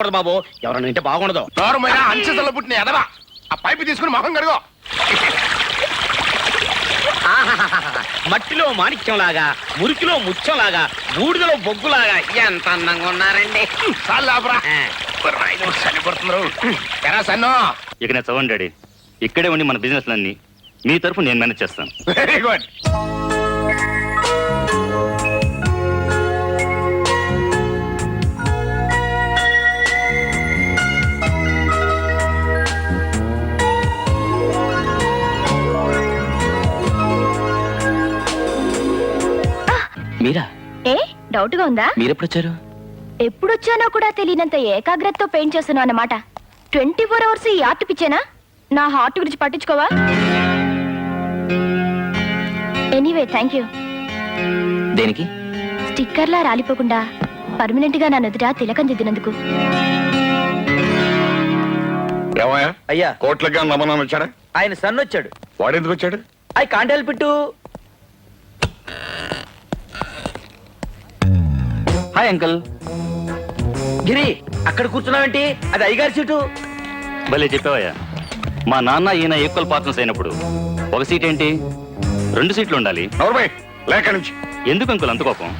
కూడదు బాబు. ఎవరైనా వింటే బాగుండదు. నోరమైన అంచెతల పుట్టిన ఎదవా? ఆ పైపు తీసుకుని మొహం కడుగో. ఆహాహాహా. మట్టిలో మాణిక్యంలాగా మురికిలో ముత్యంలాగా బూడిదలో బొగ్గులాగా ఎంత అందంగా ఉన్నారండి. చాలు ఆ. ఎరా సన్నో. ఇక నేను చదవండి డాడీ. ఇక్కడే ఉండి మన బిజినెస్ అన్ని మీ తరఫు నేను మేనేజ్ చేస్తాను. Very good Meera? ఏ డౌట్గా ఉందా? మీరెప్పుడొచ్చారు? ఎప్పుడొచ్చానో కూడా తెలియనంత ఏకాగ్రతతో పెయింట్ చేస్తున్నావు అన్నమాట. ట్వంటీ ఫోర్ అవర్స్ ఈ ఆర్ట్ పిచ్చేనా? నా హార్ట్ గురించి పట్టించుకోవా? Anyway thank you. దేనికి? స్టిక్కర్లా రాలిపోకుండా పర్మనెంట్గా నా నుదుట తిలకం దిద్దినందుకు. ఏమయ్యా? అయ్యా. కోట్లకి నమ్మనం వచ్చాడా? ఆయన సన్ వచ్చాడు వాడు ఎందుకు వచ్చాడు? I can't help it hi uncle Giri అక్కడ కూర్చున్నావేంటి? అది అయ్యగారి సీటు. భలే చెప్పావయ్యా. మా నాన్న ఈయన ఈక్వల్ పార్ట్నర్స్ అయినప్పుడు. ఒక సీట్ ఏంటి? రెండు సీట్లు ఉండాలి. లేక నుంచి. ఎందుకు అంకుల్ అంత కోపం.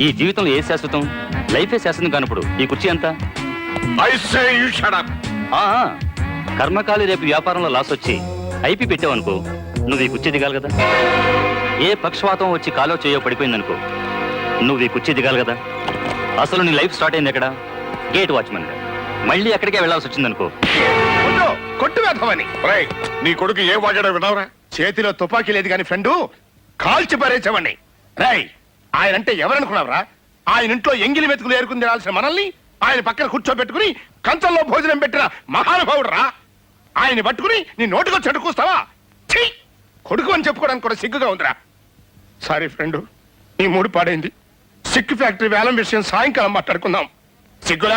ఈ జీవితంలో ఏ శాశ్వతం? లైఫే శాశ్వతం కానప్పుడు ఈ కుర్చీ ఎంత? I say you shut up ఆ, ఆ, కర్మకాలి రేపు వ్యాపారంలో లాస్ వచ్చి ఐపీ పెట్టావనుకో నువ్వు ఈ కుర్చీ దిగాలి కదా? ఏ పక్షవాతం వచ్చి కాలో చేయో పడిపోయిందనుకో నువ్వు ఈ కుర్చీ దిగాలి కదా? అసలు నీ లైఫ్ స్టార్ట్ అయింది ఎక్కడ? గేట్ వాచ్మెన్ మళ్ళీ ఎక్కడికే వెళ్ళాల్సి వచ్చిందనుకో. కొట్టు కొట్టు వేద్దామని రేయ్ నీ కొడుకు ఏ వాడాడో వినవరా? చేతిలో తుపాకీ లేదు కానీ ఫ్రెండు కాల్చి పారేసామండి రేయ్ ఆయన అంటే ఎవరనుకున్నావురా? ఆయన ఇంట్లో ఎంగిలి మెతుకులు ఏరుకుని తినాల్సిన మనల్ని ఆయన పక్కన కూర్చోబెట్టుకుని కంచంలో భోజనం పెట్టిన మహానుభావుడు రా ఆయన పట్టుకుని నీ నోటికి చెడు కూస్తావా ఛీ! కొడుకు అని చెప్పుకోవడానికి కూడా సిగ్గుగా ఉందిరా. సారీ ఫ్రెండు నీ మూడు పాడైంది. సిక్కు ఫ్యాక్టరీ వేలం విషయం సాయంకాలం మాట్లాడుకుందాం. సిగ్గులా?